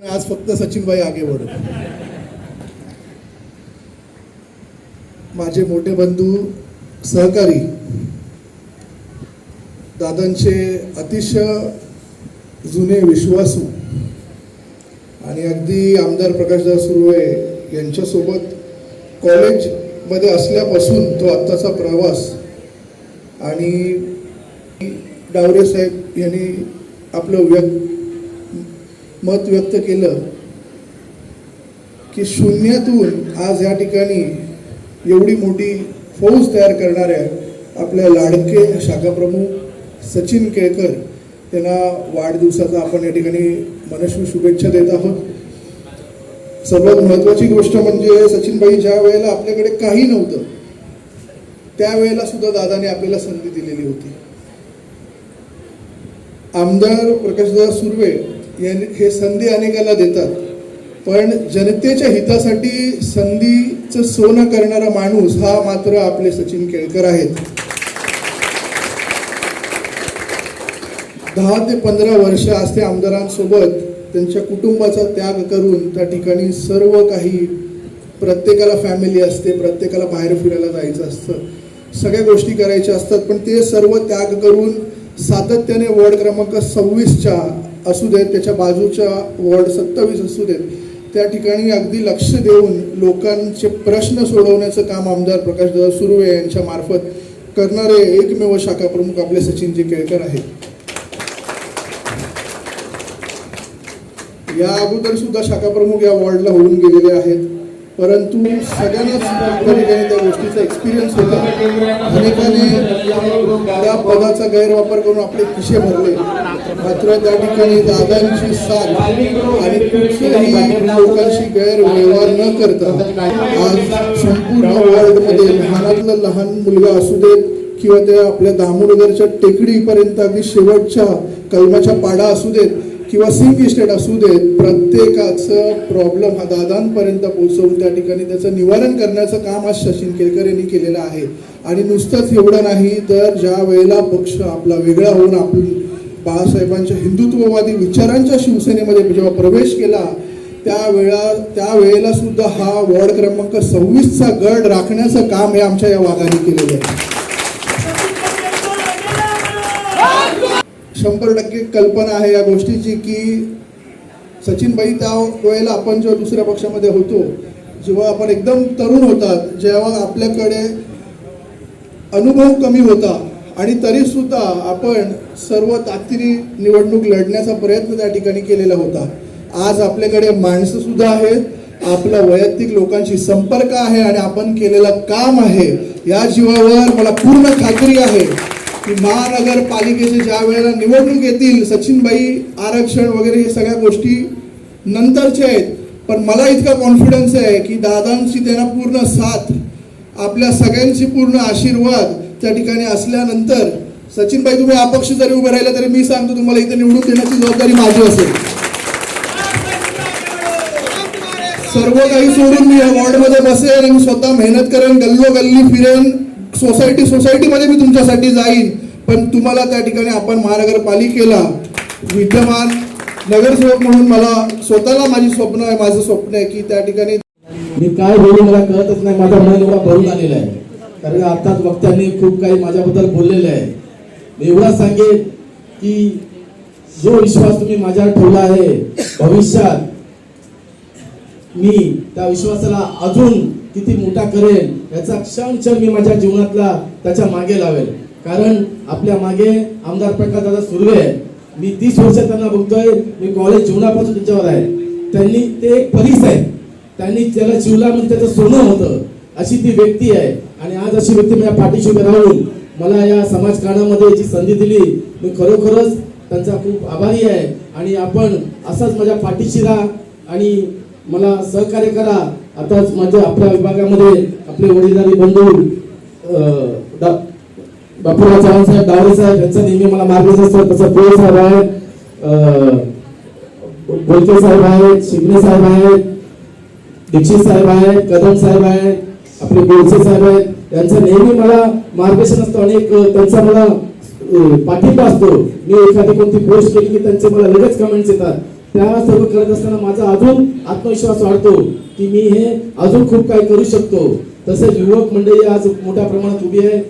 आज फक्त सचिनबाई आगे वड माझे मोठे बंधू सहकारी दादांचे अतिशय जुने विश्वासू आणि अगदी आमदार प्रकाशदास सुर्वे यांच्यासोबत कॉलेजमध्ये असल्यापासून तो आत्ताचा प्रवास आणि डावरे साहेब यांनी आपलं व्यक्त मत व्यक्त केलं की शून्यातून आज या ठिकाणी एवढी मोठी फौज तयार करणाऱ्या आपल्या लाडके शाखाप्रमुख सचिन केळकर त्यांना वाढदिवसाचा आपण या ठिकाणी मनस्वी शुभेच्छा देत आहोत. सर्वात महत्वाची गोष्ट म्हणजे सचिनबाई ज्या वेळेला आपल्याकडे काही नव्हतं त्यावेळेला सुद्धा दादाने आपल्याला संधी दिलेली होती. आमदार प्रकाशदादा सुर्वे हे संधी अनेकाला देतात. पण जनतेच्या हितासाठी संधीचं सोनं करणारा माणूस हा मात्र आपले सचिन केळकर आहेत. दहा ते पंधरा वर्ष आज ते आमदारांसोबत. त्यांच्या कुटुंबाचा त्याग करून त्या ठिकाणी सर्व काही प्रत्येकाला फॅमिली असते प्रत्येकाला बाहेर फिरायला जायचं असतं. सगळ्या गोष्टी करायच्या असतात पण ते सर्व त्याग करून सातत्याने वॉर्ड क्रमांक सव्वीसच्या असू देत त्याच्या बाजूच्या वॉर्ड सत्तावीस असू देत त्या ठिकाणी अगदी लक्ष देऊन लोकांचे प्रश्न सोडवण्याचं काम आमदार प्रकाशदादा सुर्वे यांच्या मार्फत करणारे एकमेव शाखा प्रमुख आपले सचिनजी केळकर आहेत. या अगोदर सुद्धा शाखा प्रमुख या वॉर्डला होऊन गेलेले आहेत. परंतु सगळ्यांनाच त्या ठिकाणी त्या गोष्टीचा एक्सपिरियन्स होता. अनेकाने त्या पदाचा गैरवापर करून आपले खिशे भरले. मात्र त्या ठिकाणी दादांची साथ आणि कुठल्याही लोकांशी गैरव्यवहार न करता आज संपूर्ण वर्ल्डमध्ये लहानातलं लहान मुलगा असू देत किंवा त्या आपल्या दामोदरच्या टेकडीपर्यंत अगदी शेवटच्या कलमाच्या पाडा असू देत किंवा सिंग इस्टेट असू देत प्रत्येकाचं प्रॉब्लेम हा दादांपर्यंत पोहोचवून त्या ठिकाणी त्याचं निवारण करण्याचं काम आज सचिन केळकर यांनी केलेलं आहे. आणि नुसतंच एवढं नाही तर ज्या वेळेला पक्ष आपला वेगळा होऊन आपण बाळासाहेबांच्या हिंदुत्ववादी विचारांच्या शिवसेनेमध्ये जेव्हा प्रवेश केला त्यावेळा त्यावेळेला सुद्धा हा वॉर्ड क्रमांक सव्वीसचा गड राखण्याचं काम हे आमच्या या वाघाने केलेलं आहे. शंभर टक्के कल्पना आहे या गोष्टीची की सचिनबाई त्या वेळेला आपण जेव्हा दुसऱ्या पक्षामध्ये होतो जेव्हा आपण एकदम तरुण होतात जेव्हा आपल्याकडे अनुभव कमी होता आणि तरीसुद्धा आपण सर्व ताकदीने निवडणूक लढण्याचा प्रयत्न त्या ठिकाणी केलेला होता. आज आपल्याकडे माणसंसुद्धा आहेत आपला वैयक्तिक लोकांशी संपर्क आहे आणि आपण केलेलं काम आहे या जीवावर मला पूर्ण खात्री आहे. की महानगरपालिकेचे ज्या वेळेला निवडणूक येतील सचिनबाई आरक्षण वगैरे हे सगळ्या गोष्टी नंतरच्या आहेत. पण मला इतका कॉन्फिडन्स आहे की दादांची त्यांना पूर्ण साथ आपल्या सगळ्यांची पूर्ण आशीर्वाद त्या ठिकाणी असल्यानंतर सचिनबाई तुम्ही अपक्ष जरी उभे राहिले तरी मी सांगतो तुम्हाला इथे निवडून देण्याची जबाबदारी माझी असेल. सर्व काही सोडून मी या वॉर्डमध्ये बसेन आणि स्वतः मेहनत करेन गल्लो गल्ली फिरेन. सोसायटी सोसायटीमध्ये मी तुमच्यासाठी जाईन. पण तुम्हाला त्या ठिकाणी आपण महानगरपालिकेला विद्यमान नगरसेवक म्हणून मला स्वतःला माझी स्वप्न आहे माझं स्वप्न आहे की त्या ठिकाणी मी काय बोलू मला कळतच नाही माझा मन एवढा भरून आलेला आहे. कारण अर्थात वक्त्यांनी खूप काही माझ्याबद्दल बोललेलं आहे. मी एवढा सांगेन की जो विश्वास तुम्ही माझ्यावर ठेवला आहे भविष्यात मी त्या विश्वासाला अजून किती मोठा करेन याचा क्षण क्षण मी माझ्या जीवनातला त्याच्यामागे लावेल. कारण आपल्या मागे आमदार प्रकाश दादा सुर्वे आहे मी तीस वर्ष त्यांना बघतोय. मी कॉलेज जीवनापासून त्याच्यावर आहे. त्यांनी ते एक परीस आहे. त्यांनी त्याला जीवला म्हणजे त्याचं सोनं होतं. अशी ती व्यक्ती आहे. आणि आज अशी व्यक्ती माझ्या पाठीशी राहून मला या समाजकारणामध्ये जी संधी दिली मी खरोखरच त्यांचा खूप आभारी आहे. आणि आपण असाच माझ्या पाठीशी राहा आणि मला सहकार्य करा. आताच माझ्या आपल्या विभागामध्ये आपले वडीलधारी बंधू बापूराव चव्हाण साहेब डावरे साहेब यांचा नेहमी मला मार्गदर्शन असतं. तसं पोळे साहेब आहेत बोलके साहेब आहेत शिंगणे साहेब आहेत दीक्षित साहेब आहेत कदम साहेब आहेत आपले बोलसे साहेब आहेत. यांचं नेहमी मला मार्गदर्शन असतं आणि त्यांचा मला पाठिंबा असतो. मी एखादी कोणती पोस्ट केली की त्यांचे मला लगेच कमेंट्स येतात. त्या सर्व करत असताना माझा अजून आत्मविश्वास वाढतो की मी हे अजून खूप काही करू शकतो. तसेच युवक मंडळी आज मोठ्या प्रमाणात उभी आहे.